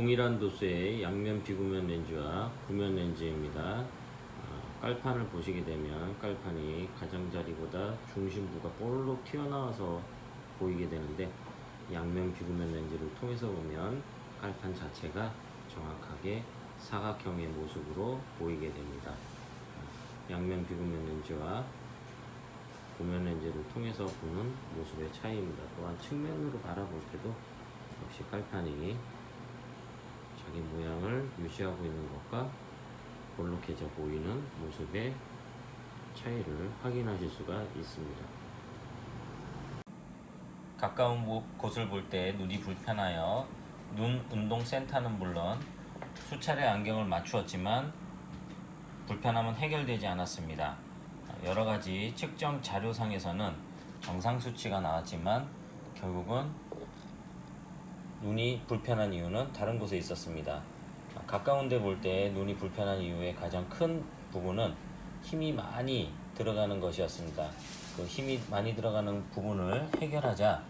동일한 도수의 양면 비구면 렌즈와 구면 렌즈입니다. 어, 깔판을 보시게 되면 깔판이 가장자리보다 중심부가 볼록 튀어나와서 보이게 되는데 양면 비구면 렌즈를 통해서 보면 깔판 자체가 정확하게 사각형의 모습으로 보이게 됩니다. 어, 양면 비구면 렌즈와 구면 렌즈를 통해서 보는 모습의 차이입니다. 또한 측면으로 바라볼 때도 역시 깔판이 자기 모양을 유지하고 있는 것과 볼록해져 보이는 모습의 차이를 확인하실 수가 있습니다. 가까운 곳- 곳을 볼 때 눈이 불편하여 눈 운동 센터는 물론 수차례 안경을 맞추었지만 불편함은 해결되지 않았습니다. 여러 가지 측정 자료상에서는 정상 수치가 나왔지만 결국은 눈이 불편한 이유는 다른 곳에 있었습니다. 가까운 데 볼 때 눈이 불편한 이유의 가장 큰 부분은 힘이 많이 들어가는 것이었습니다. 그 힘이 많이 들어가는 부분을 해결하자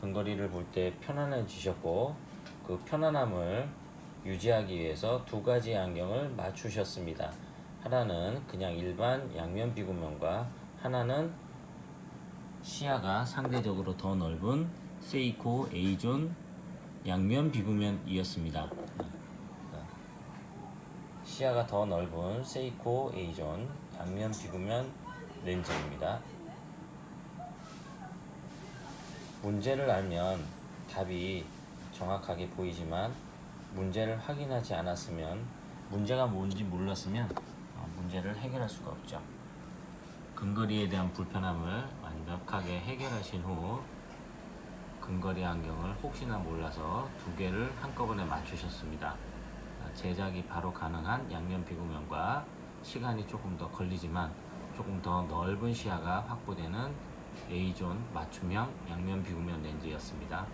근거리를 볼 때 편안해지셨고 그 편안함을 유지하기 위해서 두 가지 안경을 맞추셨습니다. 하나는 그냥 일반 양면 비구면과 하나는 시야가 상대적으로 더 넓은 세이코 A존 양면 비구면이었습니다. 시야가 더 넓은 세이코 A존 양면 비구면 렌즈입니다. 문제를 알면 답이 정확하게 보이지만 문제를 확인하지 않았으면 문제가 뭔지 몰랐으면 어, 문제를 해결할 수가 없죠. 근거리에 대한 불편함을 완벽하게 해결하신 후 근거리 안경을 혹시나 몰라서 두 개를 한꺼번에 맞추셨습니다. 아, 제작이 바로 가능한 양면 비구면과 시간이 조금 더 걸리지만 조금 더 넓은 시야가 확보되는 A존 맞춤형 양면 비구면 렌즈였습니다.